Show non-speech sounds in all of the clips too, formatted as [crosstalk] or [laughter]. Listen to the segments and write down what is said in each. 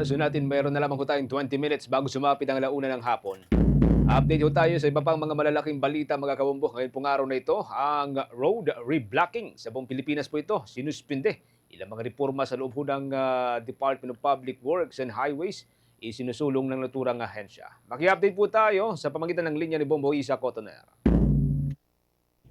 oras ho natin, mayroon na lamang ho tayong 20 minutes bago sumapit ang launa ng hapon. Update ho tayo sa iba pang mga malalaking balita mga kabumbok. Ngayon pong araw na ito, ang road reblocking sa buong Pilipinas po ito, sinuspinde. Ilang mga reforma sa loob ng ah, Department of Public Works and Highways isinusulong ng naturang ahensya. Maki-update po tayo sa pamagitan ng linya ni Bombo Isa Cotoner.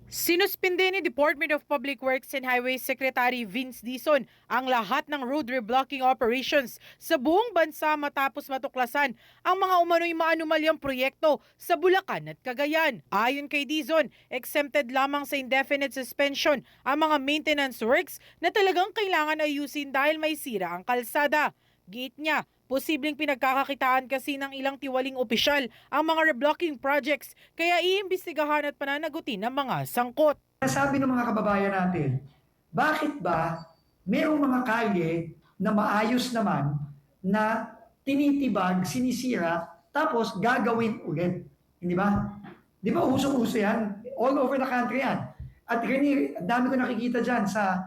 Sinuspinde ni Department of Public Works and Highways Secretary Vince Dizon ang lahat ng road reblocking operations sa buong bansa matapos matuklasan ang mga umano'y maanumalyang proyekto sa Bulacan at Cagayan. Ayon kay Dizon, exempted lamang sa indefinite suspension ang mga maintenance works na talagang kailangan ayusin dahil may sira ang kalsada. Gate niya, posibleng pinagkakakitaan kasi ng ilang tiwaling opisyal ang mga reblocking projects kaya iimbestigahan at pananagutin ng mga sangkot. Sabi ng mga kababayan natin, bakit ba merong mga kalye na maayos naman na tinitibag, sinisira, tapos gagawin ulit? Hindi ba? Di ba usong-uso yan? All over the country yan. At ang dami ko nakikita dyan sa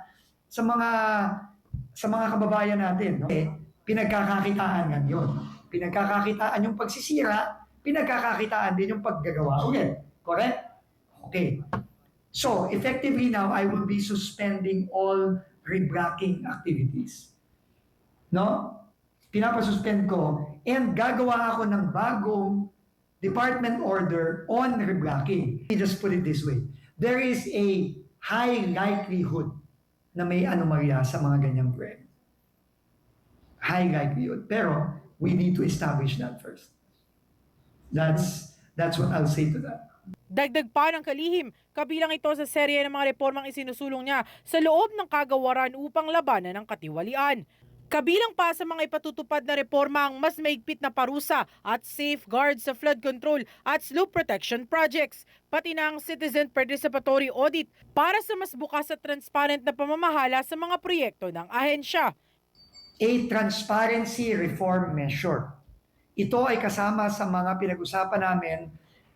sa mga sa mga kababayan natin. No? Eh, pinagkakakitaan yan yun. Pinagkakakitaan yung pagsisira, pinagkakakitaan din yung paggagawa ulit. Correct? Okay. So, effectively now, I will be suspending all reblocking activities. No? Pinapasuspend ko and gagawa ako ng bagong department order on reblocking. Let just put it this way. There is a high likelihood na may anomalya sa mga ganyang brand. High likelihood. Pero, we need to establish that first. That's, that's what I'll say to that. Dagdag pa ng kalihim, kabilang ito sa serye ng mga reformang isinusulong niya sa loob ng kagawaran upang labanan ng katiwalian. Kabilang pa sa mga ipatutupad na reforma ang mas maigpit na parusa at safeguard sa flood control at slope protection projects, pati na ang citizen participatory audit para sa mas bukas at transparent na pamamahala sa mga proyekto ng ahensya. A transparency reform measure. Ito ay kasama sa mga pinag-usapan namin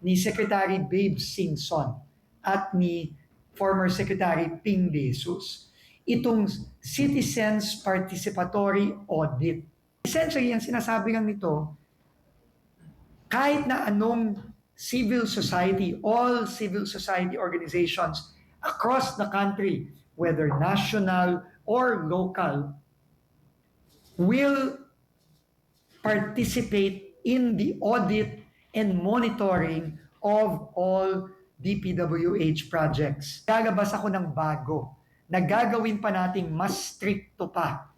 ni Secretary Babe Singson at ni former Secretary Ping De Jesus. Itong Citizens Participatory Audit. Essentially, ang sinasabi lang nito, kahit na anong civil society, all civil society organizations across the country, whether national or local, will participate in the audit and monitoring of all DPWH projects. Gagabas ako ng bago na gagawin pa nating mas stricto pa.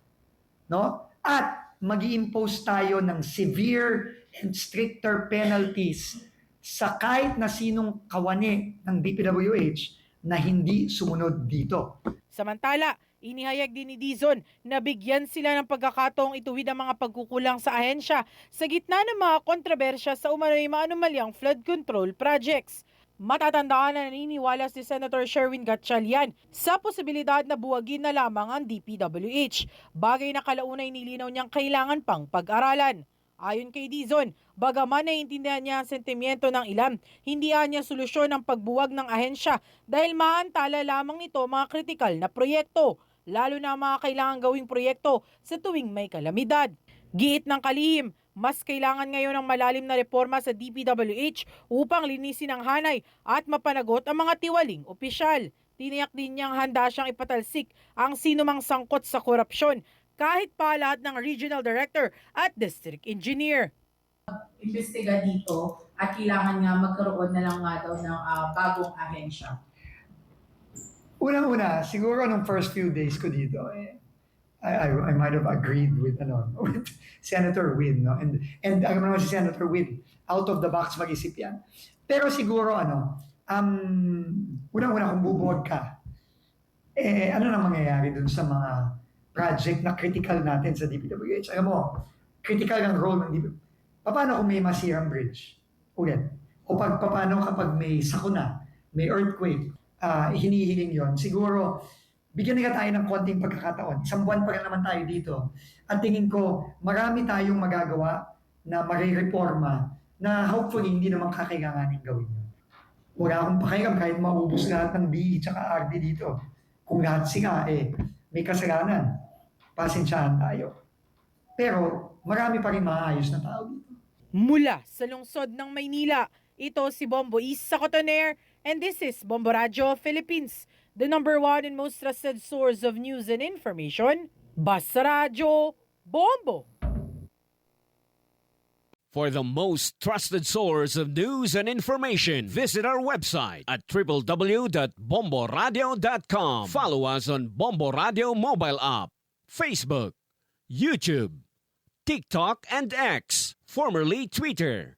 No? At mag impose tayo ng severe and stricter penalties sa kahit na sinong kawani ng DPWH na hindi sumunod dito. Samantala, inihayag din ni Dizon na bigyan sila ng pagkakataong ituwid ang mga pagkukulang sa ahensya sa gitna ng mga kontrobersya sa umano'y maanumalyang flood control projects. Matatandaan na naniniwala si Senator Sherwin Gatchalian sa posibilidad na buwagin na lamang ang DPWH, bagay na kalaunay nilinaw niyang kailangan pang pag-aralan. Ayon kay Dizon, bagaman naiintindihan niya ang sentimiento ng ilan, hindi niya solusyon ang pagbuwag ng ahensya dahil maantala lamang nito mga kritikal na proyekto, lalo na ang mga kailangan gawing proyekto sa tuwing may kalamidad. Giit ng kalihim, mas kailangan ngayon ng malalim na reforma sa DPWH upang linisin ang hanay at mapanagot ang mga tiwaling opisyal. Tiniyak din niyang handa siyang ipatalsik ang sinumang sangkot sa korupsyon kahit pa lahat ng regional director at district engineer. imbestiga dito at kailangan nga magkaroon na lang nga daw ng ah, bagong ahensya. Unang-una, siguro nung first few days ko dito, eh, I, I, I might have agreed with, ano, [laughs] with Senator Win. No? And, and alam naman si Senator Win, out of the box mag-isip yan. Pero siguro, ano, um, unang-una kung bubuwag ka, eh, ano na mangyayari dun sa mga project na critical natin sa DPWH? Alam mo, critical ang role ng DPWH. Paano kung may masirang bridge? Ulit. O pag, paano kapag may sakuna, may earthquake, ah hinihiling yon siguro bigyan nila tayo ng konting pagkakataon. Isang buwan pa lang naman tayo dito. At tingin ko, marami tayong magagawa na marireforma na hopefully hindi naman kakailanganin gawin yun. Wala akong pakialam kahit maubos lahat ng BE tsaka RD dito. Kung lahat sila, eh, may kasalanan. Pasensyahan tayo. Pero marami pa rin maayos na tao dito. Mula sa lungsod ng Maynila, ito si Bombo Isa Cotoner and this is Bombo Radio Philippines, the number one and most trusted source of news and information. Radio Bombo! For the most trusted source of news and information, visit our website at www.bomboradio.com. Follow us on Bombo Radio mobile app, Facebook, YouTube, TikTok, and X, formerly Twitter.